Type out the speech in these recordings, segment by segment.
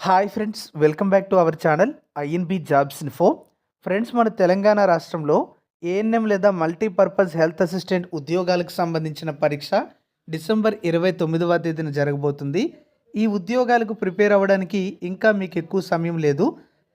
Hi friends welcome back to our channel INB jobs info friends మన తెలంగాణ రాష్ట్రంలో ANM లేదా multipurpose health assistant ఉద్యోగాలకు సంబంధించిన పరీక్ష డిసెంబర్ ఇరవై తొమ్మిదవ తేదీన జరగబోతుంది. ఈ ఉద్యోగాలకు ప్రిపేర్ అవ్వడానికి ఇంకా మీకు ఎక్కువ సమయం లేదు.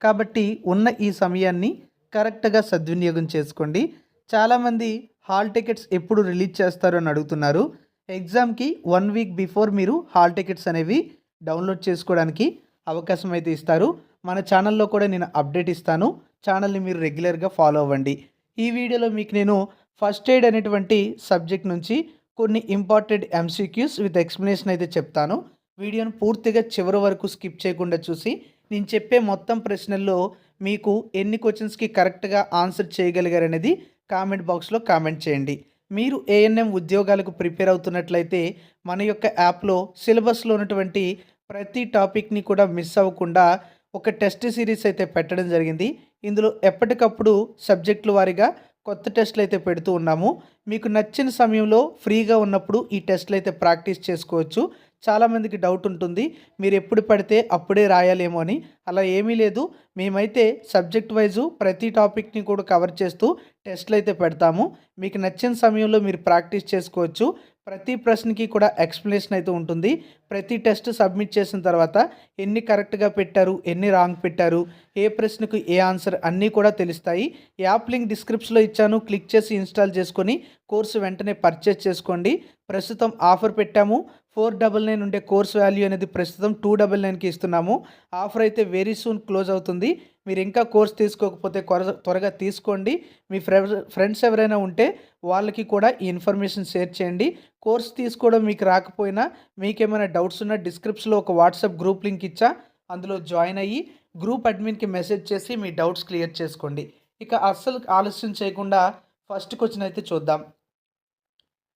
కాబట్టి ఉన్న ఈ సమయాన్ని కరెక్ట్గా సద్వినియోగం చేసుకోండి. చాలామంది హాల్ టికెట్స్ ఎప్పుడు రిలీజ్ చేస్తారు అని అడుగుతున్నారు. ఎగ్జామ్కి వన్ వీక్ బిఫోర్ మీరు హాల్ టికెట్స్ అనేవి డౌన్లోడ్ చేసుకోవడానికి అవకాశం అయితే ఇస్తారు. మన ఛానల్లో కూడా నేను అప్డేట్ ఇస్తాను. ఛానల్ని మీరు రెగ్యులర్గా ఫాలో అవ్వండి. ఈ వీడియోలో మీకు నేను ఫస్ట్ ఎయిడ్ అనేటువంటి సబ్జెక్ట్ నుంచి కొన్ని ఇంపార్టెంట్ ఎంసీక్యూస్ విత్ ఎక్స్ప్లెనేషన్ అయితే చెప్తాను. వీడియోను పూర్తిగా చివరి వరకు స్కిప్ చేయకుండా చూసి నేను చెప్పే మొత్తం ప్రశ్నల్లో మీకు ఎన్ని క్వశ్చన్స్కి కరెక్ట్గా ఆన్సర్ చేయగలిగారనేది కామెంట్ బాక్స్లో కామెంట్ చేయండి. మీరు ఏఎన్ఎం ఉద్యోగాలకు ప్రిపేర్ అవుతున్నట్లయితే మన యొక్క యాప్లో సిలబస్లో ఉన్నటువంటి ప్రతి టాపిక్ని కూడా మిస్ అవ్వకుండా ఒక టెస్ట్ సిరీస్ అయితే పెట్టడం జరిగింది. ఇందులో ఎప్పటికప్పుడు సబ్జెక్టుల వారీగా కొత్త టెస్ట్లు అయితే పెడుతూ ఉన్నాము. మీకు నచ్చిన సమయంలో ఫ్రీగా ఉన్నప్పుడు ఈ టెస్ట్లు అయితే ప్రాక్టీస్ చేసుకోవచ్చు. చాలామందికి డౌట్ ఉంటుంది. మీరు ఎప్పుడు పడితే అప్పుడే రాయాలేమో అని. అలా ఏమీ లేదు. మేమైతే సబ్జెక్ట్ వైజు ప్రతి టాపిక్ని కూడా కవర్ చేస్తూ టెస్ట్లు అయితే పెడతాము. మీకు నచ్చిన సమయంలో మీరు ప్రాక్టీస్ చేసుకోవచ్చు. ప్రతి ప్రశ్నకి కూడా ఎక్స్ప్లెనేషన్ అయితే ఉంటుంది. ప్రతి టెస్ట్ సబ్మిట్ చేసిన తర్వాత ఎన్ని కరెక్ట్గా పెట్టారు ఎన్ని రాంగ్ పెట్టారు ఏ ప్రశ్నకు ఏ ఆన్సర్ అన్నీ కూడా తెలుస్తాయి. యాప్ లింక్ డిస్క్రిప్షన్లో ఇచ్చాను. క్లిక్ చేసి ఇన్స్టాల్ చేసుకొని కోర్సు వెంటనే పర్చేస్ చేసుకోండి. ప్రస్తుతం ఆఫర్ పెట్టాము. ఫోర్ డబల్ నైన్ ఉండే కోర్స్ వాల్యూ అనేది ప్రస్తుతం టూ డబల్ నైన్కి ఇస్తున్నాము. ఆఫర్ అయితే వెరీ సూన్ క్లోజ్ అవుతుంది. మీరు ఇంకా కోర్స్ తీసుకోకపోతే కొర- త్వరగా తీసుకోండి. మీ ఫ్రెండ్స్ ఎవరైనా ఉంటే వాళ్ళకి కూడా ఈ ఇన్ఫర్మేషన్ షేర్ చేయండి. కోర్స్ తీసుకోవడం మీకు రాకపోయినా మీకేమైనా డౌట్స్ ఉన్నా డిస్క్రిప్షన్లో ఒక వాట్సాప్ గ్రూప్ లింక్ ఇచ్చా అందులో జాయిన్ అయ్యి గ్రూప్ అడ్మిన్కి మెసేజ్ చేసి మీ డౌట్స్ క్లియర్ చేసుకోండి. ఇక అస్సలు ఆలస్యం చేయకుండా ఫస్ట్ క్వశ్చన్ అయితే చూద్దాం.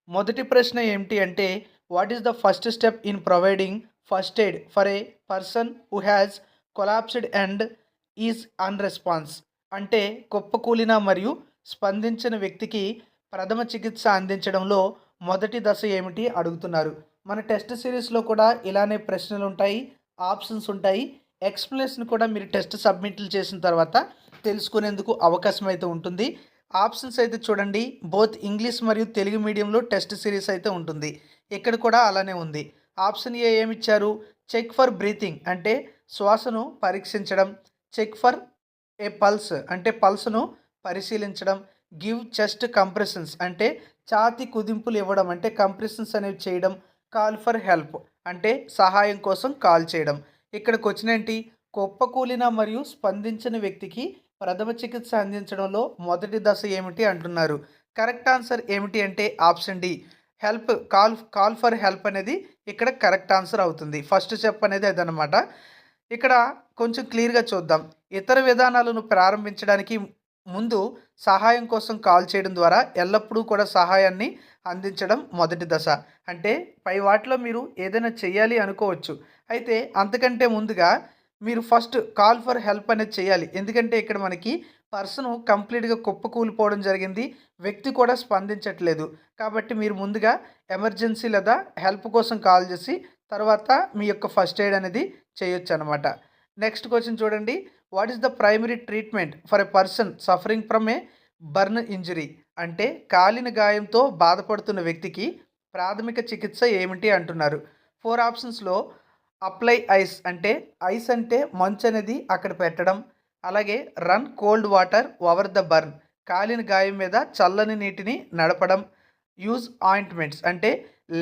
మొదటి ప్రశ్న ఏమిటి అంటే what is the first step in providing first aid for a person who has collapsed and is unresponsive అంటే కుప్పకూలిన మరియు స్పందించిన వ్యక్తికి ప్రథమ చికిత్స అందించడంలో మొదటి దశ ఏమిటి అడుగుతున్నారు. మన టెస్ట్ సిరీస్లో కూడా ఇలానే ప్రశ్నలు ఉంటాయి ఆప్షన్స్ ఉంటాయి. ఎక్స్ప్లెనేషన్ కూడా మీరు టెస్ట్ సబ్మిట్లు చేసిన తర్వాత తెలుసుకునేందుకు అవకాశం అయితే ఉంటుంది. ఆప్షన్స్ అయితే చూడండి. బోత్ ఇంగ్లీష్ మరియు తెలుగు మీడియంలో టెస్ట్ సిరీస్ అయితే ఉంటుంది. ఇక్కడ కూడా అలానే ఉంది. ఆప్షన్ ఏ ఏమిచ్చారు? చెక్ ఫర్ బ్రీతింగ్ అంటే శ్వాసను పరీక్షించడం. చెక్ ఫర్ ఏ పల్స్ అంటే పల్స్ను పరిశీలించడం. గివ్ చెస్ట్ కంప్రెషన్స్ అంటే ఛాతి కుదింపులు ఇవ్వడం అంటే కంప్రెషన్స్ అనేవి చేయడం. కాల్ ఫర్ హెల్ప్ అంటే సహాయం కోసం కాల్ చేయడం. ఇక్కడికి వచ్చినేంటి కుప్పకూలిన మరియు స్పందించిన వ్యక్తికి ప్రథమ చికిత్స అందించడంలో మొదటి దశ ఏమిటి అంటున్నారు. కరెక్ట్ ఆన్సర్ ఏమిటి అంటే option D. Help call call for help అనేది ఇక్కడ కరెక్ట్ ఆన్సర్ అవుతుంది. ఫస్ట్ స్టెప్ అనేది అదనమాట. ఇక్కడ కొంచెం క్లియర్గా చూద్దాం. ఇతర విధానాలను ప్రారంభించడానికి ముందు సహాయం కోసం కాల్ చేయడం ద్వారా ఎల్లప్పుడూ కూడా సహాయాన్ని అందించడం మొదటి దశ. అంటే పై వాటిలో మీరు ఏదైనా చేయాలి అనుకోవచ్చు. అయితే అంతకంటే ముందుగా మీరు ఫస్ట్ కాల్ ఫర్ హెల్ప్ అనేది చేయాలి ఎందుకంటే ఇక్కడ మనకి పర్సన్ కంప్లీట్గా కుప్పకూలిపోవడం జరిగింది. వ్యక్తి కూడా స్పందించట్లేదు. కాబట్టి మీరు ముందుగా ఎమర్జెన్సీ లేదా హెల్ప్ కోసం కాల్ చేసి తర్వాత మీ యొక్క ఫస్ట్ ఎయిడ్ అనేది చేయొచ్చు అనమాట నెక్స్ట్ క్వశ్చన్ చూడండి. What is the primary treatment for a person suffering from a burn injury? అంటే కాలిన గాయంతో బాధపడుతున్న వ్యక్తికి ప్రాథమిక చికిత్స ఏమిటి అంటున్నారు. ఫోర్ ఆప్షన్స్లో అప్లై ఐస్ అంటే ఐస్ అంటే మంచు అనేది అక్కడ పెట్టడం అలాగే run cold water over the burn కాలిన గాయం మీద చల్లని నీటిని నడపడం యూజ్ ఆయింట్మెంట్స్ అంటే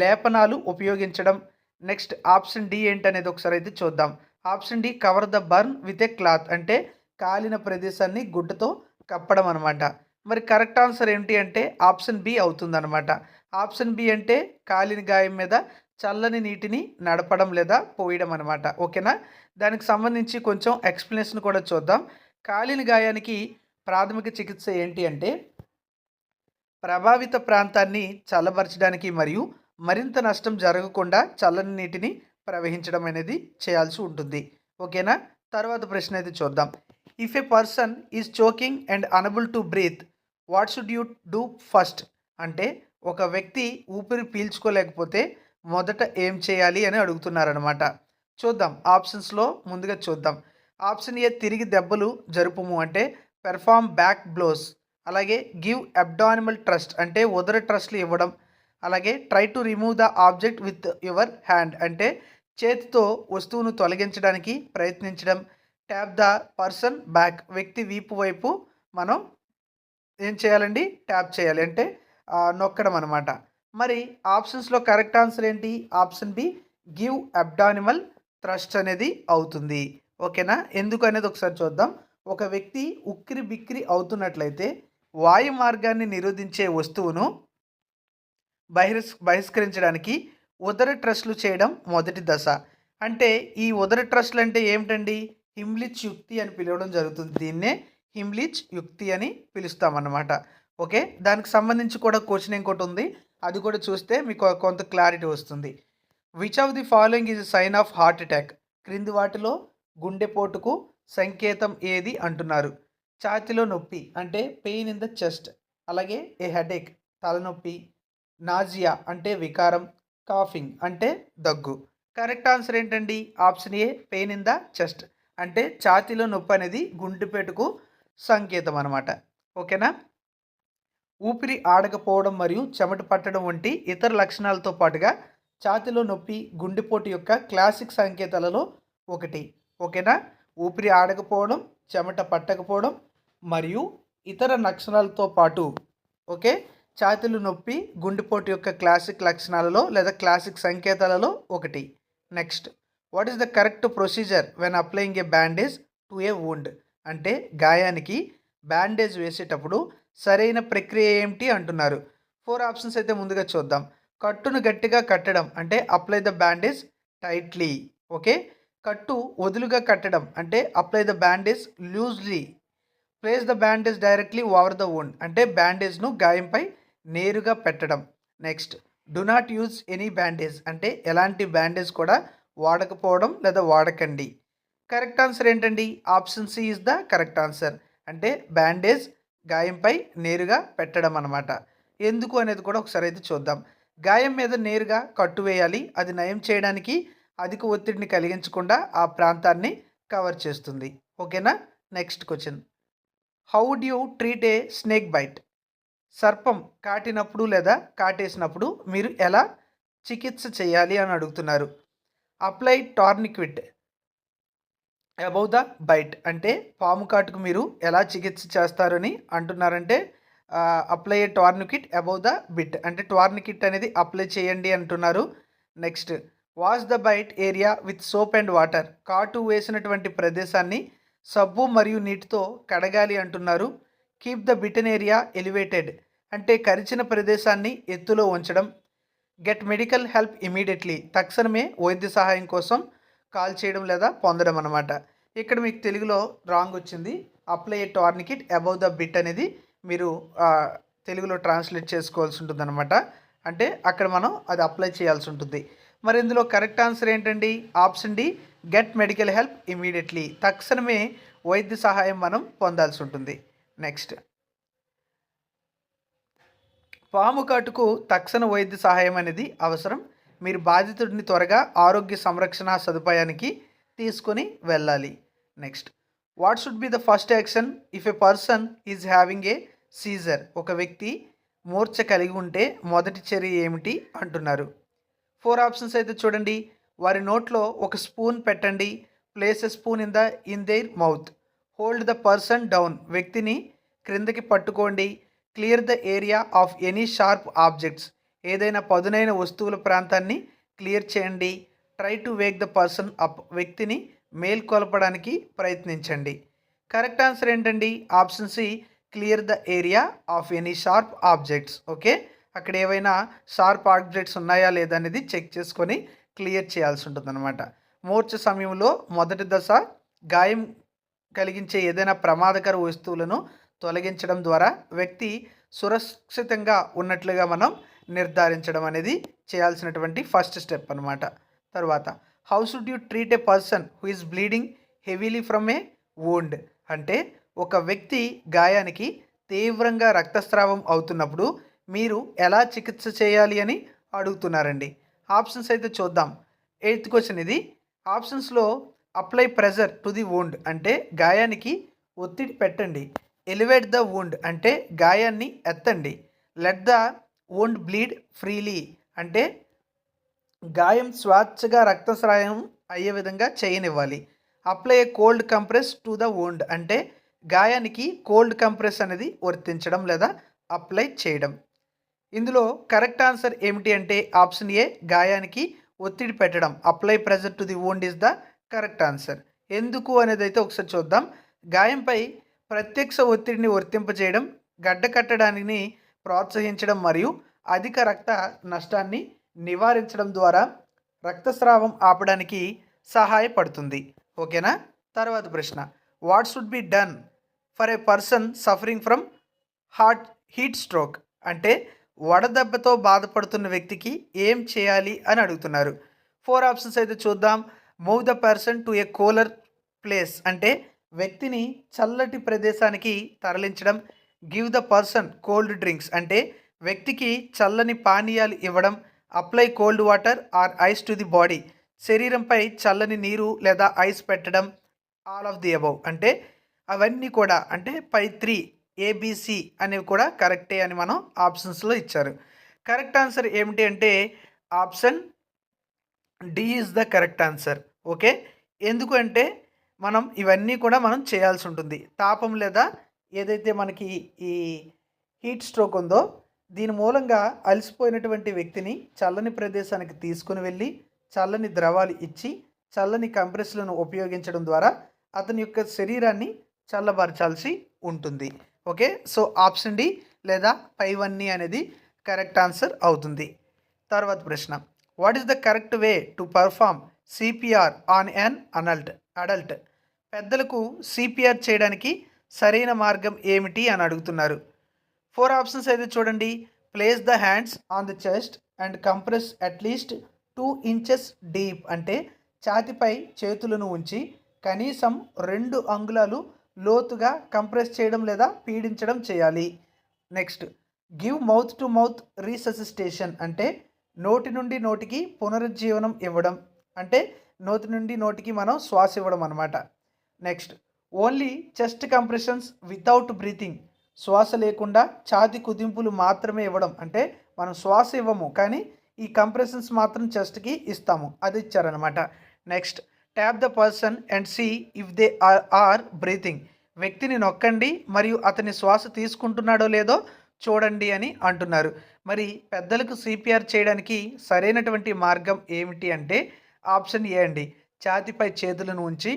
లేపనాలు ఉపయోగించడం. నెక్స్ట్ ఆప్షన్ డి ఏంటనేది ఒకసారి అయితే చూద్దాం. Option D cover the burn with a cloth అంటే కాలిన ప్రదేశాన్ని గుడ్డతో కప్పడం అనమాట మరి కరెక్ట్ ఆన్సర్ ఏంటి అంటే ఆప్షన్ బి అవుతుందన్నమాట. ఆప్షన్ బి అంటే కాలిన గాయం మీద చల్లని నీటిని నడపడం లేదా పోయడం అనమాట ఓకేనా? దానికి సంబంధించి కొంచెం ఎక్స్ప్లెనేషన్ కూడా చూద్దాం. కాలిన గాయానికి ప్రాథమిక చికిత్స ఏంటి అంటే ప్రభావిత ప్రాంతాన్ని చల్లబరచడానికి మరియు మరింత నష్టం జరగకుండా చల్లని నీటిని ప్రవహించడం అనేది చేయాల్సి ఉంటుంది. ఓకేనా? తర్వాత ప్రశ్న అయితే చూద్దాం. If a person is choking and unable to breathe what should you do first అంటే ఒక వ్యక్తి ఊపిరి పీల్చుకోలేకపోతే మొదట ఏం చేయాలి అని అడుగుతున్నారనమాట చూద్దాం. ఆప్షన్స్లో ముందుగా చూద్దాం. ఆప్షన్ ఏ తిరిగి దెబ్బలు జరుపుము అంటే పెర్ఫామ్ బ్యాక్ బ్లోస్. అలాగే గివ్ అబ్డానిమల్ ట్రస్ట్ అంటే ఉదర ట్రస్ట్లు ఇవ్వడం. అలాగే try to remove the object with your hand అంటే చేతితో వస్తువును తొలగించడానికి ప్రయత్నించడం. ట్యాప్ ద పర్సన్ బ్యాక్ వ్యక్తి వీపు వైపు మనం ఏం చేయాలండి? ట్యాప్ చేయాలి అంటే నొక్కడం అనమాట మరి ఆప్షన్స్లో కరెక్ట్ ఆన్సర్ ఏంటి? Option B give abdominal thrust అనేది అవుతుంది. ఓకేనా? ఎందుకు అనేది ఒకసారి చూద్దాం. ఒక వ్యక్తి ఉక్కిరి బిక్కిరి అవుతున్నట్లయితే వాయు మార్గాన్ని నిరోధించే వస్తువును బహిర్స్ బహిష్కరించడానికి ఉదర ట్రస్ట్లు చేయడం మొదటి దశ. అంటే ఈ ఉదర ట్రస్ట్లు అంటే ఏమిటండి? హిమ్లిచ్ యుక్తి అని పిలవడం జరుగుతుంది. దీన్నే హిమ్లిచ్ యుక్తి అని పిలుస్తామన్నమాట. ఓకే? దానికి సంబంధించి కూడా క్వశ్చన్ ఇంకోటి ఉంది. అది కూడా చూస్తే మీకు కొంత క్లారిటీ వస్తుంది. Which of the following is sign of heart attack క్రింది వాటిలో గుండెపోటుకు సంకేతం ఏది అంటున్నారు? ఛాతిలో నొప్పి అంటే పెయిన్ ఇన్ ద చెస్ట్ అలాగే ఏ హెడేక్ తలనొప్పి నాజియా అంటే వికారం కాఫింగ్ అంటే దగ్గు. కరెక్ట్ ఆన్సర్ ఏంటండి? Option A pain in the chest అంటే ఛాతీలో నొప్పి అనేది గుండెపేటుకు సంకేతం అనమాట ఓకేనా? ఊపిరి ఆడకపోవడం మరియు చెమట పట్టడం వంటి ఇతర లక్షణాలతో పాటుగా ఛాతీలో నొప్పి గుండెపోటు యొక్క క్లాసిక్ సంకేతాలలో ఒకటి. ఓకేనా? ఊపిరి ఆడకపోవడం చెమట పట్టకపోవడం మరియు ఇతర లక్షణాలతో పాటు ఓకే? ఛాతీలు నొప్పి గుండెపోటు యొక్క క్లాసిక్ లక్షణాలలో లేదా క్లాసిక్ సంకేతాలలో ఒకటి. Next what is the correct procedure when applying a bandage to a wound? అంటే గాయానికి బ్యాండేజ్ వేసేటప్పుడు సరైన ప్రక్రియ ఏమిటి అంటున్నారు. ఫోర్ ఆప్షన్స్ అయితే ముందుగా చూద్దాం. కట్టును గట్టిగా కట్టడం అంటే apply the bandage tightly okay కట్టు వదులుగా కట్టడం అంటే apply the bandage loosely place the bandage directly over the wound అంటే బ్యాండేజ్ను గాయంపై నేరుగా పెట్టడం. Next do not use any bandage అంటే ఎలాంటి బ్యాండేజ్ కూడా వాడకపోవడం లేదా వాడకండి. కరెక్ట్ ఆన్సర్ ఏంటండి? Option C is the correct answer అంటే బ్యాండేజ్ గాయంపై నేరుగా పెట్టడం అనమాట ఎందుకు అనేది కూడా ఒకసారి అయితే చూద్దాం. గాయం మీద నేరుగా కట్టు వేయాలి. అది నయం చేయడానికి అధిక ఒత్తిడిని కలిగించకుండా ఆ ప్రాంతాన్ని కవర్ చేస్తుంది. ఓకేనా? Next question. How do you treat a snake bite సర్పం కాటినప్పుడు లేదా కాటేసినప్పుడు మీరు ఎలా చికిత్స చేయాలి అని అడుగుతున్నారు. Apply tourniquet above the bite అంటే పాము కాటుకు మీరు ఎలా చికిత్స చేస్తారని అంటున్నారంటే apply a tourniquet above the bit అంటే టార్నికిట్ అనేది అప్లై చేయండి అంటున్నారు. Next wash the bite area with soap and water కాటు వేసినటువంటి ప్రదేశాన్ని సబ్బు మరియు నీటితో కడగాలి అంటున్నారు. Keep the bitten area elevated అంటే కరిచిన ప్రదేశాన్ని ఎత్తులో ఉంచడం. గెట్ మెడికల్ హెల్ప్ ఇమీడియట్లీ తక్షణమే వైద్య సహాయం కోసం కాల్ చేయడం లేదా పొందడం అనమాట ఇక్కడ మీకు తెలుగులో రాంగ్ వచ్చింది. Apply a tourniquet above the bit అనేది మీరు తెలుగులో ట్రాన్స్లేట్ చేసుకోవాల్సి ఉంటుంది అనమాట అంటే అక్కడ మనం అది అప్లై చేయాల్సి ఉంటుంది. మరి ఇందులో కరెక్ట్ ఆన్సర్ ఏంటండి? Option D get medical help immediately. తక్షణమే వైద్య సహాయం మనం పొందాల్సి ఉంటుంది. నెక్స్ట్. పాము కాటుకు తక్షణ వైద్య సహాయం అనేది అవసరం. మీరు బాధితుడిని త్వరగా ఆరోగ్య సంరక్షణ సదుపాయానికి తీసుకొని వెళ్ళాలి. Next. What should be the first action? If a person is having a seizure ఒక వ్యక్తి మూర్ఛ కలిగి ఉంటే మొదటి చర్య ఏమిటి అంటున్నారు. ఫోర్ ఆప్షన్స్ అయితే చూడండి. వారి నోట్లో ఒక స్పూన్ పెట్టండి. Place a spoon in the in their mouth. Hold the person down. వ్యక్తిని క్రిందకి పట్టుకోండి. Clear the area of any sharp objects. ఏదైనా పదునైన వస్తువుల ప్రాంతాన్ని క్లియర్ చేయండి. Try to wake the person up. వ్యక్తిని మేల్కొల్పడానికి ప్రయత్నించండి. కరెక్ట్ ఆన్సర్ ఏంటండి? Option C clear the area of any sharp objects okay అక్కడ ఏవైనా షార్ప్ ఆబ్జెక్ట్స్ ఉన్నాయా లేదా అనేది చెక్ చేసుకొని క్లియర్ చేయాల్సి ఉంటుంది అనమాట మోర్చ సమయంలో మొదటి దశ గాయం కలిగించే ఏదైనా ప్రమాదకర వస్తువులను తొలగించడం ద్వారా వ్యక్తి సురక్షితంగా ఉన్నట్లుగా మనం నిర్ధారించడం అనేది చేయాల్సినటువంటి ఫస్ట్ స్టెప్ అనమాట తర్వాత how should you treat a person who is bleeding heavily from a wound అంటే ఒక వ్యక్తి గాయానికి తీవ్రంగా రక్తస్రావం అవుతున్నప్పుడు మీరు ఎలా చికిత్స చేయాలి అని అడుగుతున్నారండి. ఆప్షన్స్ అయితే చూద్దాం. ఎయిత్ క్వశ్చన్ ఇది. ఆప్షన్స్లో apply pressure to the wound అంటే గాయానికి ఒత్తిడి పెట్టండి. ఎలివేట్ ద wound అంటే గాయాన్ని ఎత్తండి. Let the wound bleed freely అంటే గాయం స్వేచ్ఛగా రక్తస్రాయం అయ్యే విధంగా చేయనివ్వాలి. Apply a cold compress to the wound అంటే గాయానికి కోల్డ్ కంప్రెస్ అనేది వర్తించడం లేదా అప్లై చేయడం. ఇందులో కరెక్ట్ ఆన్సర్ ఏమిటి అంటే ఆప్షన్ ఏ గాయానికి ఒత్తిడి పెట్టడం. Apply pressure to the wound is the correct answer. ఎందుకు అనేది అయితే ఒకసారి చూద్దాం. గాయంపై ప్రత్యక్ష ఒత్తిడిని వర్తింపజేయడం గడ్డ కట్టడాన్ని ప్రోత్సహించడం మరియు అధిక రక్త నష్టాన్ని నివారించడం ద్వారా రక్తస్రావం ఆపడానికి సహాయపడుతుంది. ఓకేనా? తర్వాత ప్రశ్న. What should be done for a person suffering from heart heat stroke. అంటే వడదెబ్బతో బాధపడుతున్న వ్యక్తికి ఏం చేయాలి అని అడుగుతున్నారు. ఫోర్ ఆప్షన్స్ అయితే చూద్దాం. Move the person to a cooler place అంటే వ్యక్తిని చల్లటి ప్రదేశానికి తరలించడం. Give the person cold drinks అంటే వ్యక్తికి చల్లని పానీయాలు ఇవ్వడం. Apply cold water or ice to the body శరీరంపై చల్లని నీరు లేదా ఐస్ పెట్టడం. ఆల్ ఆఫ్ ది అబౌవ్ అంటే అవన్నీ కూడా అంటే పై త్రీ ఏబిసి అనేవి కూడా కరెక్టే అని మనం ఆప్షన్స్లో ఇచ్చారు. కరెక్ట్ ఆన్సర్ ఏమిటి అంటే option D is the correct answer. Okay? ఎందుకు అంటే మనం ఇవన్నీ కూడా మనం చేయాల్సి ఉంటుంది. తాపం లేదా ఏదైతే మనకి ఈ హీట్ స్ట్రోక్ ఉందో దీని మూలంగా అలసిపోయినటువంటి వ్యక్తిని చల్లని ప్రదేశానికి తీసుకుని వెళ్ళి చల్లని ద్రవాలు ఇచ్చి చల్లని కంప్రెస్లను ఉపయోగించడం ద్వారా అతని యొక్క శరీరాన్ని చల్లబరచాల్సి ఉంటుంది. ఓకే? సో ఆప్షన్ డి లేదా పైవన్నీ అనేది కరెక్ట్ ఆన్సర్ అవుతుంది. తర్వాత ప్రశ్న. What is the correct way to perform CPR on an adult adult? పెద్దలకు సిపిఆర్ చేయడానికి సరైన మార్గం ఏమిటి అని అడుగుతున్నారు. ఫోర్ ఆప్షన్స్ అయితే చూడండి. Place the hands on the chest and compress at least two inches deep అంటే ఛాతిపై చేతులను ఉంచి కనీసం రెండు అంగుళాలు లోతుగా కంప్రెస్ చేయడం లేదా పీడించడం చేయాలి. Next give mouth to mouth resuscitation అంటే నోటి నుండి నోటికి పునరుజ్జీవనం ఇవ్వడం అంటే నోటి నుండి నోటికి మనం శ్వాస ఇవ్వడం అనమాట next only chest compressions without breathing శ్వాస లేకుండా ఛాతి కుదింపులు మాత్రమే ఇవ్వడం అంటే మనం శ్వాస ఇవ్వము కానీ ఈ కంప్రెషన్స్ మాత్రం చెస్ట్కి ఇస్తాము అది ఇచ్చారనమాట next tap the person and see if they are are breathing వ్యక్తిని నొక్కండి మరియు అతని శ్వాస తీసుకుంటున్నాడో లేదో చూడండి అని అంటున్నారు. మరి పెద్దలకు సిపిఆర్ చేయడానికి సరైనటువంటి మార్గం ఏమిటి అంటే ఆప్షన్ ఏ అండి. ఛాతిపై చేతులను ఉంచి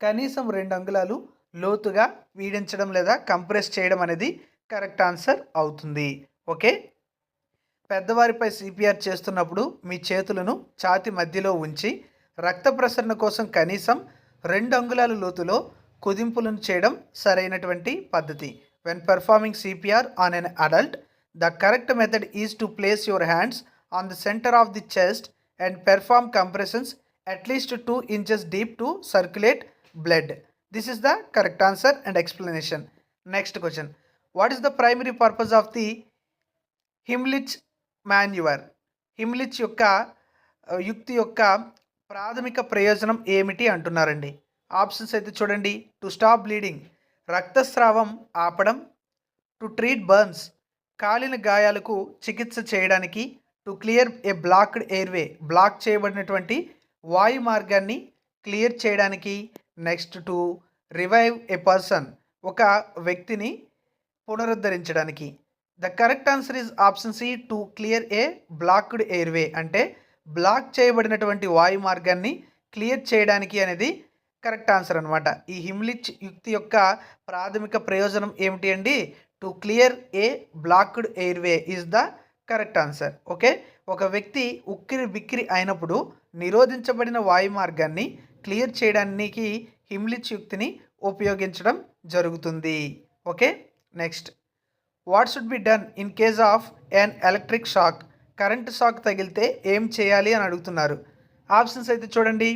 కనీసం రెండు అంగుళాలు లోతుగా వీడించడం లేదా కంప్రెస్ చేయడం అనేది కరెక్ట్ ఆన్సర్ అవుతుంది. ఓకే? పెద్దవారిపై సిపిఆర్ చేస్తున్నప్పుడు మీ చేతులను ఛాతి మధ్యలో ఉంచి రక్త ప్రసరణ కోసం కనీసం రెండు అంగుళాల లోతులో కుదింపులను చేయడం సరైనటువంటి పద్ధతి. When performing CPR on an adult the correct method is to place your hands on the centre of the chest and perform compressions at least two inches deep to circulate blood this is the correct answer and explanation next question what is the primary purpose of the Heimlich manoeuvre Heimlich యొక్క యుక్తి యొక్క ప్రాథమిక ప్రయోజనం ఏమిటి అంటున్నారండి? Options అయితే చూడండి. To stop bleeding రక్తస్రావం ఆపడం టు ట్రీట్ బర్న్స్ కాలిన గాయాలకు చికిత్స చేయడానికి to clear a blocked airway block చేయబడినటువంటి వాయు మార్గాన్ని క్లియర్ చేయడానికి next to revive a person ఒక వ్యక్తిని పునరుద్ధరించడానికి. The correct answer is option C to clear a blocked airway అంటే బ్లాక్ చేయబడినటువంటి వాయు మార్గాన్ని క్లియర్ చేయడానికి అనేది కరెక్ట్ ఆన్సర్ అనమాట ఈ హిమ్లిచ్ యుక్తి యొక్క ప్రాథమిక ప్రయోజనం ఏమిటి అండి? To clear a blocked airway is the correct answer okay ఒక వ్యక్తి ఉక్కిరి బిక్కిరి అయినప్పుడు నిరోధించబడిన వాయు మార్గాన్ని క్లియర్ చేయడానికి హిమ్లిచ్ యుక్తిని ఉపయోగించడం జరుగుతుంది. Okay next what should be done in case of an electric shock current shock తగిలితే ఏం చేయాలి అని అడుగుతున్నారు. ఆప్షన్స్ అయితే చూడండి.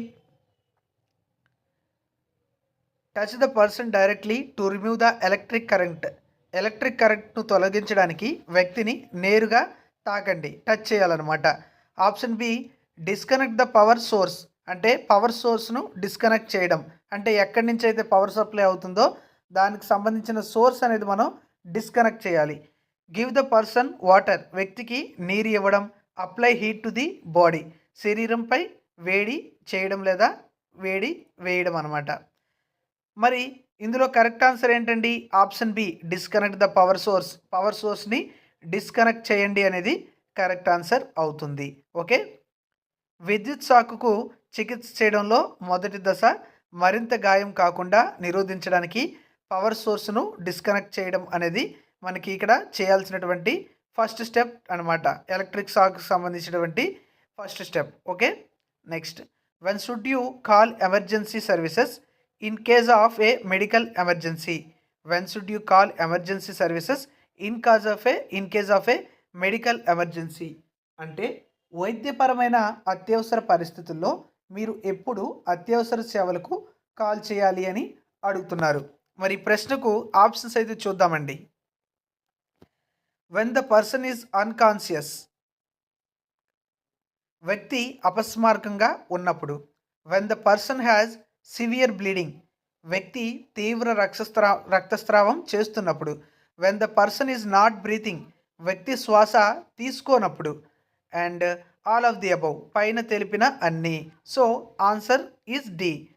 Touch the person directly to remove the electric current electric కరెంట్ను తొలగించడానికి వ్యక్తిని నేరుగా తాకండి. టచ్ చేయాలన్నమాట. Option B disconnect the power source అంటే పవర్ సోర్స్ను డిస్కనెక్ట్ చేయడం. అంటే ఎక్కడి నుంచి అయితే పవర్ సప్లై అవుతుందో దానికి సంబంధించిన సోర్స్ అనేది మనం డిస్కనెక్ట్ చేయాలి. గివ్ ద పర్సన్ వాటర్ వ్యక్తికి నీరు ఇవ్వడం. Apply heat to the body శరీరంపై వేడి చేయడం లేదా వేడి వేయడం అనమాట మరి ఇందులో కరెక్ట్ ఆన్సర్ ఏంటండి? Option B disconnect the power source power సోర్స్ని disconnect చేయండి అనేది కరెక్ట్ ఆన్సర్ అవుతుంది. ఓకే విద్యుత్ షాకుకు చికిత్స చేయడంలో మొదటి దశ మరింత గాయం కాకుండా నిరోధించడానికి పవర్ సోర్స్ను డిస్కనెక్ట్ చేయడం అనేది మనకి ఇక్కడ చేయాల్సినటువంటి ఫస్ట్ స్టెప్ అనమాట ఎలక్ట్రిక్ షాక్కి సంబంధించినటువంటి first step okay next when should you call emergency services in case of a medical emergency when should you call emergency services in cause of a in case of a medical emergency అంటే వైద్యపరమైన అత్యవసర పరిస్థితుల్లో మీరు ఎప్పుడు అత్యవసర సేవలకు call చేయాలి అని అడుగుతున్నారు. మరి ప్రశ్నకు ఆప్షన్స్ అయితే చూద్దామండి. When the person is unconscious వ్యక్తి అపస్మారకంగా ఉన్నప్పుడు when the person has severe bleeding వ్యక్తి తీవ్ర రక్తస్రా రక్తస్రావం చేస్తున్నప్పుడు when the person is not breathing and all తీసుకోనప్పుడు the above of the above పైన తెలిపిన అన్నీ. So answer is D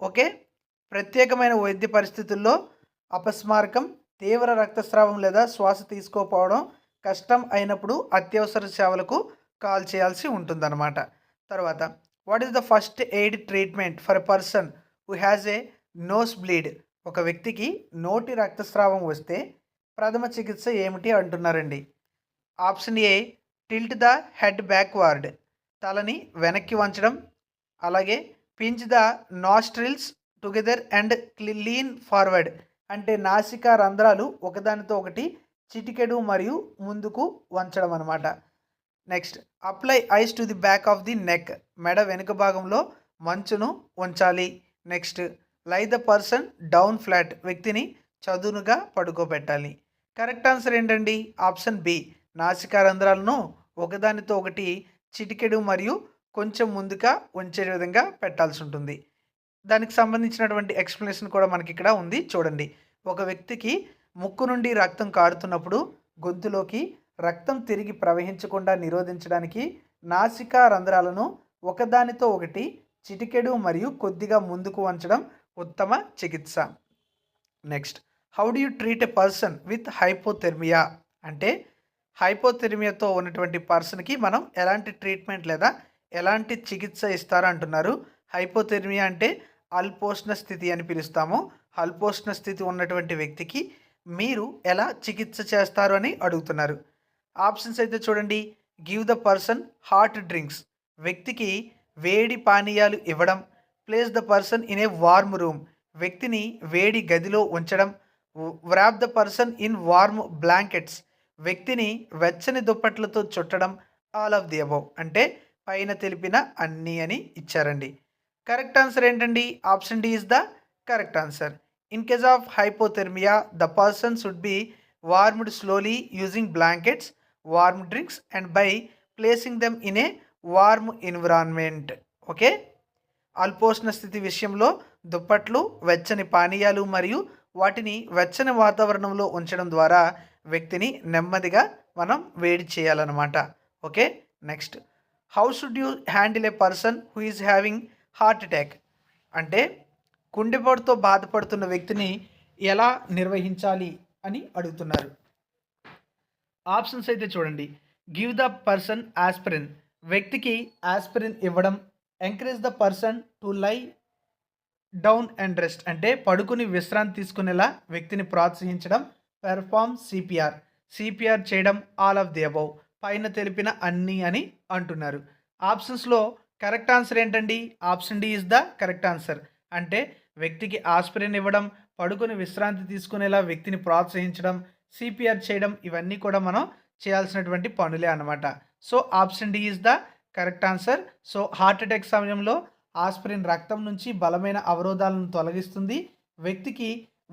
okay ప్రత్యేకమైన వైద్య పరిస్థితుల్లో అపస్మారకం తీవ్ర రక్తస్రావం లేదా శ్వాస తీసుకోకపోవడం కష్టం అయినప్పుడు అత్యవసర సేవలకు కాల్ చేయాల్సి ఉంటుందన్నమాట. తర్వాత what is the first aid treatment for person who has a nose bleed ఒక వ్యక్తికి నోటి రక్తస్రావం వస్తే ప్రథమ చికిత్స ఏమిటి అంటున్నారండి. Option A tilt the head backward తలని వెనక్కి వంచడం. అలాగే pinch the nostrils together and lean forward అంటే నాసికా రంధ్రాలు ఒకదానితో ఒకటి చిటికెడు మరియు ముందుకు వంచడం అనమాట next apply ice to the back of the neck మెడ వెనుక భాగంలో మంచును ఉంచాలి నెక్స్ట్ లై ద పర్సన్ డౌన్ ఫ్లాట్ వ్యక్తిని చదునుగా పడుకోబెట్టాలి. కరెక్ట్ ఆన్సర్ ఏంటండి? ఆప్షన్ బి నాసికా రంధ్రాలను ఒకదానితో ఒకటి చిటికెడు మరియు కొంచెం ముందుగా ఉంచే విధంగా పెట్టాల్సి ఉంటుంది. దానికి సంబంధించినటువంటి ఎక్స్ప్లెనేషన్ కూడా మనకి ఇక్కడ ఉంది. చూడండి. ఒక వ్యక్తికి ముక్కు నుండి రక్తం కారుతున్నప్పుడు గొంతులోకి రక్తం తిరిగి ప్రవహించకుండా నిరోధించడానికి నాసికా రంధ్రాలను ఒకదానితో ఒకటి చిటికెడు మరియు కొద్దిగా ముందుకు వంచడం ఉత్తమ చికిత్స. Next how do you treat a person with hypothermia అంటే హైపోథెర్మియాతో ఉన్నటువంటి పర్సన్కి మనం ఎలాంటి ట్రీట్మెంట్ లేదా ఎలాంటి చికిత్స ఇస్తారో అంటున్నారు హైపోథెర్మియా అంటే అల్పోష్ణ స్థితి అని పిలుస్తాము. అల్పోష్ణ స్థితి ఉన్నటువంటి వ్యక్తికి మీరు ఎలా చికిత్స చేస్తారు అని అడుగుతున్నారు. ఆప్షన్స్ అయితే చూడండి. Give the person hot drinks. వ్యక్తికి వేడి పానీయాలు ఇవ్వడం. Place the person in a warm room. వ్యక్తిని వేడి గదిలో ఉంచడం. Wrap the person in warm blankets. వ్యక్తిని వెచ్చని దుప్పట్లతో చుట్టడం. All of the above. అంటే పైన తెలిపిన అన్నీ అని ఇచ్చారండి. కరెక్ట్ ఆన్సర్ ఏంటండి? Option D is the correct answer. In case of hypothermia the person should be warmed slowly using blankets warm drinks and by placing them in a warm environment. Okay? అల్పోష్ణ స్థితి విషయంలో దుప్పట్లు వెచ్చని పానీయాలు మరియు వాటిని వెచ్చని వాతావరణంలో ఉంచడం ద్వారా వ్యక్తిని నెమ్మదిగా మనం వేడి చేయాలన్నమాట. Okay? Next. How should you handle a person who is having heart attack. అంటే గుండెపోటుతో బాధపడుతున్న వ్యక్తిని ఎలా నిర్వహించాలి అని అడుగుతున్నారు. ఆప్షన్స్ అయితే చూడండి. Give the person aspirin. వ్యక్తికి ఆస్పిరిన్ ఇవ్వడం encourage the person to lie down and rest. అంటే పడుకుని విశ్రాంతి తీసుకునేలా వ్యక్తిని ప్రోత్సహించడం పెర్ఫామ్ సిపిఆర్. సిపిఆర్ చేయడం ఆల్ ఆఫ్ ది అబౌవ్. పైన తెలిపిన అన్నీ అని అంటున్నారు. ఆప్షన్స్లో కరెక్ట్ ఆన్సర్ ఏంటండి? Option D is the correct answer. అంటే వ్యక్తికి ఆస్పిరిన్ ఇవ్వడం పడుకుని విశ్రాంతి తీసుకునేలా వ్యక్తిని ప్రోత్సహించడం సిపిఆర్ చేయడం ఇవన్నీ కూడా మనం చేయాల్సినటువంటి పనులే అనమాట so option D is the correct answer. So heart attack సమయంలో ఆస్పిరిన్ రక్తం నుంచి బలమైన అవరోధాలను తొలగిస్తుంది. వ్యక్తికి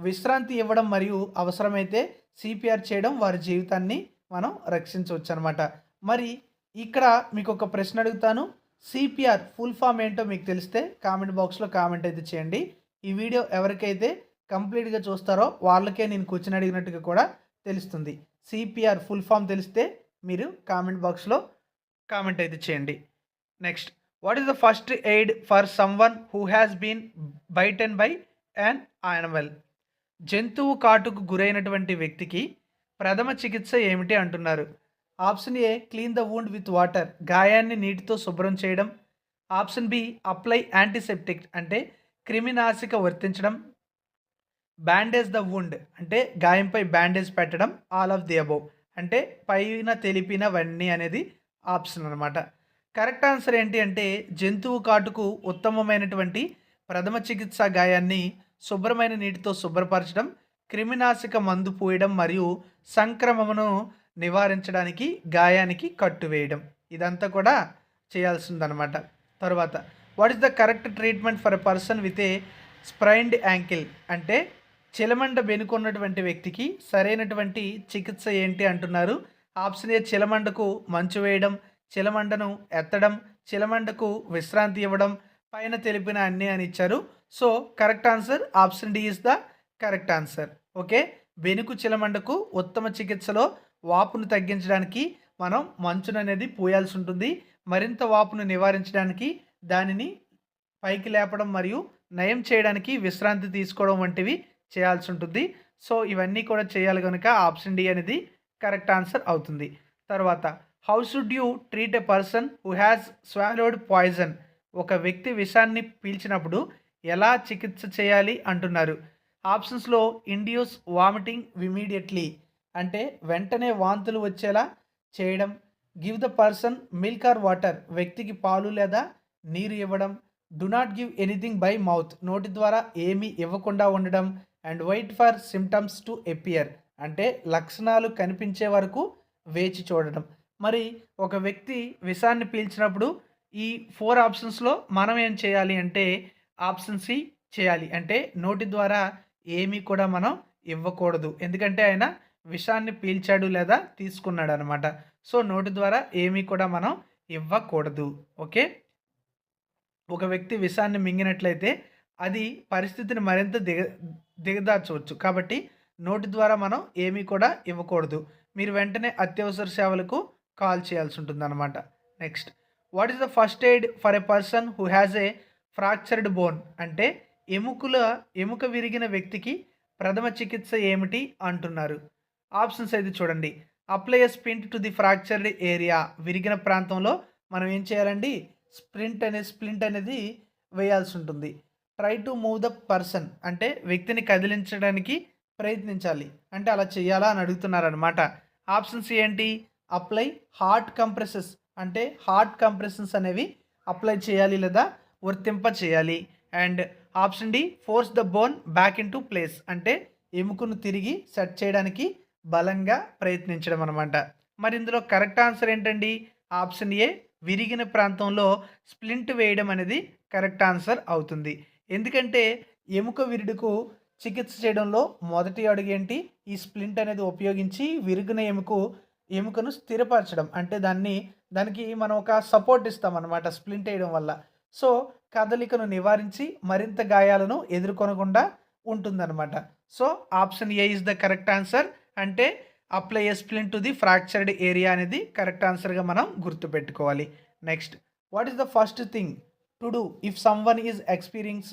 విశ్రాంతి ఇవ్వడం మరియు అవసరమైతే సిపిఆర్ చేయడం వారి జీవితాన్ని మనం రక్షించవచ్చు అనమాట మరి ఇక్కడ మీకు ఒక ప్రశ్న అడుగుతాను. సిపిఆర్ ఫుల్ ఫామ్ ఏంటో మీకు తెలిస్తే కామెంట్ బాక్స్లో కామెంట్ అయితే చేయండి. ఈ వీడియో ఎవరికైతే కంప్లీట్గా చూస్తారో వాళ్ళకే నేను కూర్చొని అడిగినట్టుగా కూడా తెలుస్తుంది. సిపిఆర్ ఫుల్ ఫామ్ తెలిస్తే మీరు కామెంట్ బాక్స్లో కామెంట్ అయితే చేయండి. Next what is the first aid for someone who has been bitten by and animal జంతువు కాటుకు గురైనటువంటి వ్యక్తికి ప్రథమ చికిత్స ఏమిటి అంటున్నారు? Option A clean the wound with water గాయాన్ని నీటితో శుభ్రం చేయడం. ఆప్షన్ బి అప్లై యాంటీసెప్టిక్ అంటే క్రిమినాశిక వర్తించడం. బ్యాండేజ్ ద వుండ్ అంటే గాయంపై బ్యాండేజ్ పెట్టడం ఆల్ ఆఫ్ ది అబౌవ్ అంటే పైన తెలిపినవన్నీ అనేది ఆప్షన్ అనమాట కరెక్ట్ ఆన్సర్ ఏంటి అంటే జంతువు కాటుకు ఉత్తమమైనటువంటి ప్రథమ చికిత్స గాయాన్ని శుభ్రమైన నీటితో శుభ్రపరచడం క్రిమినాశక మందు పూయడం మరియు సంక్రమణను నివారించడానికి గాయానికి కట్టు వేయడం. ఇదంతా కూడా చేయాల్సిందనమాట. తర్వాత what is the correct treatment for a person with a sprained ankle అంటే చిలమండ బెనుకున్నటువంటి వ్యక్తికి సరైనటువంటి చికిత్స ఏంటి అంటున్నారు? ఆప్షన్ ఏ చిలమండకు మంచు వేయడం చిలమండను ఎత్తడం చిలమండకు విశ్రాంతి ఇవ్వడం పైన తెలిపిన అన్నీ అని ఇచ్చారు. So correct answer option D is the correct answer okay? బెనుకు చిలమండకు ఉత్తమ చికిత్సలో వాపును తగ్గించడానికి మనం మంచును అనేది పూయాల్సి ఉంటుంది మరింత వాపును నివారించడానికి దానిని పైకి లేపడం మరియు నయం చేయడానికి విశ్రాంతి తీసుకోవడం వంటివి చేయాల్సి ఉంటుంది సో ఇవన్నీ కూడా చేయాలి కనుక ఆప్షన్ డి అనేది కరెక్ట్ ఆన్సర్ అవుతుంది. తర్వాత how should you treat a person who has swallowed poison? ఒక వ్యక్తి విషాన్ని పీల్చినప్పుడు ఎలా చికిత్స చేయాలి అంటున్నారు. ఆప్షన్స్లో ఇండియూస్ వామిటింగ్ ఇమీడియట్లీ. అంటే వెంటనే వాంతులు వచ్చేలా చేయడం. Give the person milk or water వ్యక్తికి పాలు లేదా నీరు ఇవ్వడం. Do not give anything by mouth నోటి ద్వారా ఏమీ ఇవ్వకుండా ఉండడం. And wait for symptoms to appear అంటే లక్షణాలు కనిపించే వరకు వేచి చూడడం. మరి ఒక వ్యక్తి విషాన్ని పీల్చినప్పుడు ఈ ఫోర్ ఆప్షన్స్లో మనం ఏం చేయాలి అంటే ఆప్షన్ సి చేయాలి. అంటే నోటి ద్వారా ఏమీ కూడా మనం ఇవ్వకూడదు. ఎందుకంటే ఆయన విషాన్ని పీల్చాడు లేదా తీసుకున్నాడు అనమాట సో నోటి ద్వారా ఏమీ కూడా మనం ఇవ్వకూడదు. ఓకే? ఒక వ్యక్తి విషాన్ని మింగినట్లయితే అది పరిస్థితిని మరింత దిగ దిగదార్చవచ్చు కాబట్టి నోటి ద్వారా మనం ఏమీ కూడా ఇవ్వకూడదు. మీరు వెంటనే అత్యవసర సేవలకు కాల్ చేయాల్సి ఉంటుంది అనమాట next. What is the first aid for a person who has a fractured bone? అంటే ఎముకల ఎముక విరిగిన వ్యక్తికి ప్రథమ చికిత్స ఏమిటి అంటున్నారు. ఆప్షన్స్ అయితే చూడండి. Apply splint to the fractured area. విరిగిన ప్రాంతంలో మనం ఏం చేయాలండి? స్ప్రింట్ అనే స్ప్లింట్ అనేది వేయాల్సి ఉంటుంది. Try to move the person అంటే వ్యక్తిని కదిలించడానికి ప్రయత్నించాలి. అంటే అలా చేయాలా అని అడుగుతున్నారనమాట ఆప్షన్స్ ఏంటి? అప్లై హార్ట్ కంప్రెసెస్ అంటే హార్ట్ కంప్రెషన్స్ అనేవి అప్లై చేయాలి లేదా వర్తింప చేయాలి. And option D force the bone back into place అంటే ఎముకను తిరిగి సెట్ చేయడానికి బలంగా ప్రయత్నించడం అనమాట మరి ఇందులో కరెక్ట్ ఆన్సర్ ఏంటండి? ఆప్షన్ ఏ విరిగిన ప్రాంతంలో స్ప్లింట్ వేయడం అనేది కరెక్ట్ ఆన్సర్ అవుతుంది. ఎందుకంటే ఎముక విరుడుకు చికిత్స చేయడంలో మొదటి అడుగు ఏంటి? ఈ స్ప్లింట్ అనేది ఉపయోగించి విరిగిన ఎముకు ఎముకను స్థిరపరచడం. అంటే దాన్ని దానికి మనం ఒక సపోర్ట్ ఇస్తామన్నమాట స్ప్లింట్ వేయడం వల్ల. సో కదలికను నివారించి మరింత గాయాలను ఎదుర్కొనకుండా ఉంటుందన్నమాట. So option A is the correct answer అంటే apply a splint to the fractured area అనేది కరెక్ట్ ఆన్సర్గా మనం గుర్తుపెట్టుకోవాలి. Next what is the first thing to do if someone is experience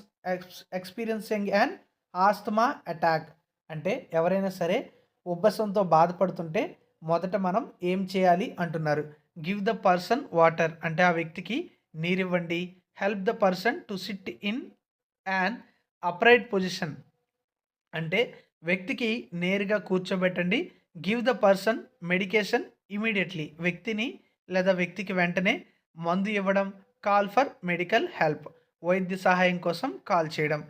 experiencing and asthma attack అంటే ఎవరైనా సరే ఉబ్బసంతో బాధపడుతుంటే మొదట మనం ఏం చేయాలి అంటున్నారు. గివ్ ద పర్సన్ వాటర్ అంటే ఆ వ్యక్తికి నీరివ్వండి. Help the person to sit in an upright position అంటే వ్యక్తికి నేరుగా కూర్చోబెట్టండి. Give the person medication immediately. వ్యక్తిని లేదా వ్యక్తికి వెంటనే మందు ఇవ్వడం కాల్ ఫర్ మెడికల్ హెల్ప్ వైద్య సహాయం కోసం కాల్ చేయడం.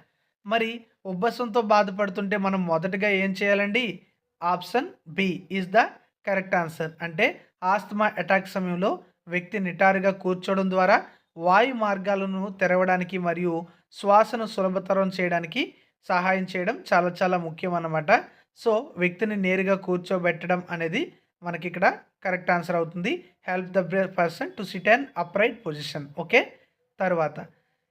మరి ఉబ్బసంతో బాధపడుతుంటే మనం మొదటగా ఏం చేయాలండి? Option B is the correct answer. అంటే ఆస్తమా అటాక్ సమయంలో వ్యక్తి నిటారుగా కూర్చోవడం ద్వారా వాయు మార్గాలను తెరవడానికి మరియు శ్వాసను సులభతరం చేయడానికి సహాయం చేయడం చాలా చాలా ముఖ్యం అన్నమాట సో వ్యక్తిని నేరుగా కూర్చోబెట్టడం అనేది మనకి ఇక్కడ కరెక్ట్ ఆన్సర్ అవుతుంది. Help the person to sit and upright position. Okay? తర్వాత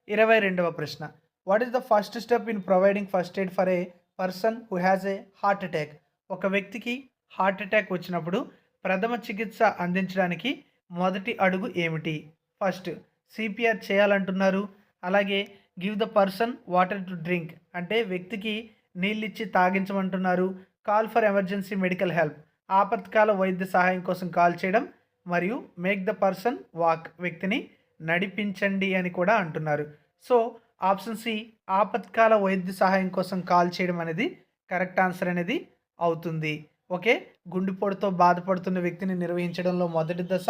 ఇరవై రెండవ ప్రశ్న. What is the first step in providing first aid for a person who has a heart attack? ఒక వ్యక్తికి హార్ట్ అటాక్ వచ్చినప్పుడు ప్రథమ చికిత్స అందించడానికి మొదటి అడుగు ఏమిటి? ఫస్ట్ సిపిఆర్ చేయాలంటున్నారు. అలాగే give the person water to drink అంటే వ్యక్తికి నీళ్ళిచ్చి తాగించమంటున్నారు. Call for emergency medical help. ఆపత్కాల వైద్య సహాయం కోసం కాల్ చేయడం మరియు మేక్ ద పర్సన్ వాక్ వ్యక్తిని నడిపించండి అని కూడా అంటున్నారు. సో ఆప్షన్ సి ఆపత్కాల వైద్య సహాయం కోసం కాల్ చేయడం అనేది కరెక్ట్ ఆన్సర్ అనేది అవుతుంది. ఓకే? గుండెపోటుతో బాధపడుతున్న వ్యక్తిని నిర్వహించడంలో మొదటి దశ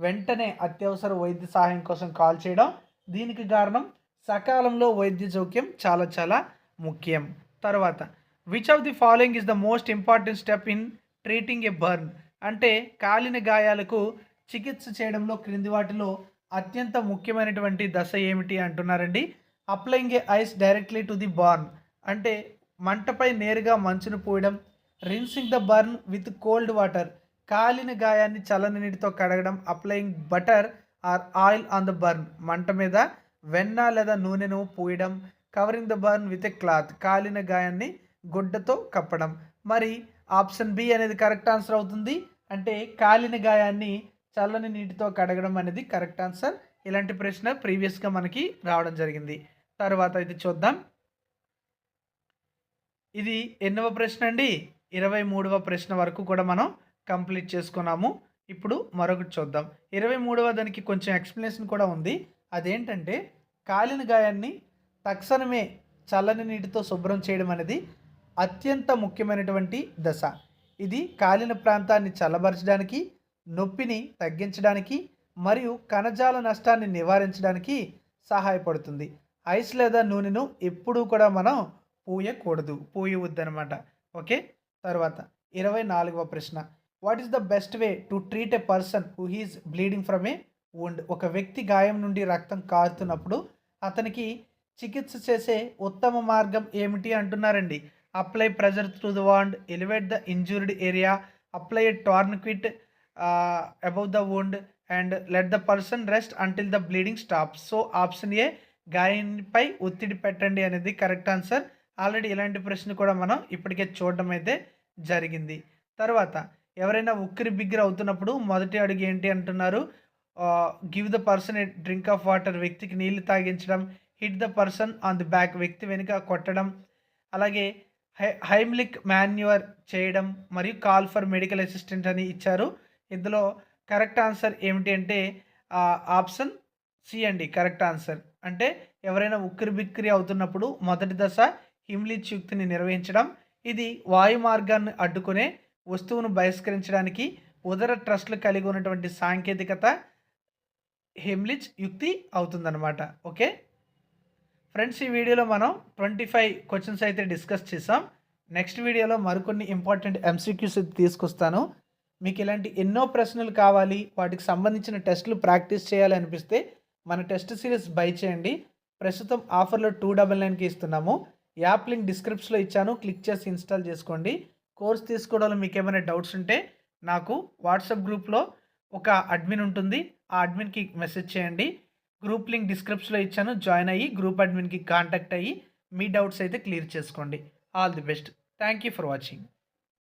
వెంటనే అత్యవసర వైద్య సహాయం కోసం కాల్ చేయడం. దీనికి కారణం సకాలంలో వైద్య జోక్యం చాలా చాలా ముఖ్యం. తర్వాత which of the following is the most important step in treating a burn అంటే కాలిన గాయాలకు చికిత్స చేయడంలో క్రింది వాటిలో అత్యంత ముఖ్యమైనటువంటి దశ ఏమిటి అంటున్నారండి? Applying a ice directly to the burn అంటే మంటపై నేరుగా మంచును పోయడం rinsing the burn with cold water కాలిన గాయాన్ని చల్లని నీటితో కడగడం applying butter or oil on the burn మంట మీద వెన్న లేదా నూనెను పూయడం covering the burn with a cloth కాలిన గాయాన్ని గుడ్డతో కప్పడం. మరి ఆప్షన్ బి అనేది కరెక్ట్ ఆన్సర్ అవుతుంది. అంటే కాలిన గాయాన్ని చల్లని నీటితో కడగడం అనేది కరెక్ట్ ఆన్సర్ ఇలాంటి ప్రశ్న ప్రీవియస్గా మనకి రావడం జరిగింది. తర్వాత ఇది చూద్దాం. ఇది ఎన్నవ ప్రశ్న అండి? ఇరవై మూడవ ప్రశ్న వరకు కూడా మనం కంప్లీట్ చేసుకున్నాము. ఇప్పుడు మరొకటి చూద్దాం. ఇరవై మూడవ దానికి కొంచెం ఎక్స్ప్లెనేషన్ కూడా ఉంది. అదేంటంటే కాలిన గాయాన్ని తక్షణమే చల్లని నీటితో శుభ్రం చేయడం అనేది అత్యంత ముఖ్యమైనటువంటి దశ. ఇది కాలిన ప్రాంతాన్ని చల్లబరచడానికి నొప్పిని తగ్గించడానికి మరియు కణజాల నష్టాన్ని నివారించడానికి సహాయపడుతుంది. ఐస్ లేదా నూనెను ఎప్పుడూ కూడా మనం పూయకూడదు పూయవద్దనమాట ఓకే? తర్వాత ఇరవై నాలుగవ ప్రశ్న. What is the best way to treat a person who is bleeding from a ఒక వ్యక్తి గాయం నుండి రక్తం కారుతున్నప్పుడు అతనికి చికిత్స చేసే ఉత్తమ మార్గం ఏమిటి అంటున్నారండి. Apply pressure through the wound elevate the injured area apply tourniquet above the wound and let the person rest until the bleeding stop so option A గాయంపై ఒత్తిడి పెట్టండి అనేది కరెక్ట్ ఆన్సర్. ఆల్రెడీ ఇలాంటి ప్రశ్న కూడా మనం ఇప్పటికే చూడడం అయితే జరిగింది. తర్వాత ఎవరైనా ఉక్కిరి బిగ్గిరి అవుతున్నప్పుడు మొదటి అడుగు ఏంటి అంటున్నారు? Give the person a drink of water వ్యక్తికి నీళ్ళు తాగించడం hit the person on the back వ్యక్తి వెనుక కొట్టడం అలాగే హై హైమ్లిక్ మాన్యువర్ చేయడం మరియు కాల్ ఫర్ మెడికల్ అసిస్టెంట్ అని ఇచ్చారు. ఇందులో కరెక్ట్ ఆన్సర్ ఏమిటి అంటే ఆప్షన్ సి అండి కరెక్ట్ ఆన్సర్ అంటే ఎవరైనా ఉక్కిరి బిక్కిరి అవుతున్నప్పుడు మొదటి దశ హిమ్లిచ్ యుక్తిని నిర్వహించడం. ఇది వాయు మార్గాన్ని అడ్డుకునే వస్తువును బహిష్కరించడానికి ఉదర ట్రస్ట్లు కలిగి ఉన్నటువంటి సాంకేతికత హెమ్లిచ్ యుక్తి అవుతుందన్నమాట. ఓకే? ఫ్రెండ్స్ ఈ వీడియోలో మనం ట్వంటీ ఫైవ్ క్వశ్చన్స్ అయితే డిస్కస్ చేసాం నెక్స్ట్ వీడియోలో మరికొన్ని ఇంపార్టెంట్ ఎంసీక్యూస్ తీసుకొస్తాను. మీకు ఇలాంటి ఎన్నో ప్రశ్నలు కావాలి వాటికి సంబంధించిన టెస్టులు ప్రాక్టీస్ చేయాలి అనిపిస్తే మన టెస్ట్ సిరీస్ బై చేయండి. ప్రస్తుతం ఆఫర్లో టూ డబల్ నైన్కి ఇస్తున్నాము. యాప్ లింక్ డిస్క్రిప్షన్లో ఇచ్చాను. క్లిక్ చేసి ఇన్స్టాల్ చేసుకోండి. కోర్స్ తీసుకోవడంలో మీకు ఏమైనా డౌట్స్ ఉంటే నాకు వాట్సాప్ గ్రూప్లో ఒక అడ్మిన్ ఉంటుంది. ఆ అడ్మిన్కి మెసేజ్ చేయండి. గ్రూప్ లింక్ డిస్క్రిప్షన్లో ఇచ్చాను. జాయిన్ అయ్యి గ్రూప్ అడ్మిన్కి కాంటాక్ట్ అయ్యి మీ డౌట్స్ అయితే క్లియర్ చేసుకోండి. All the best. Thank you for watching.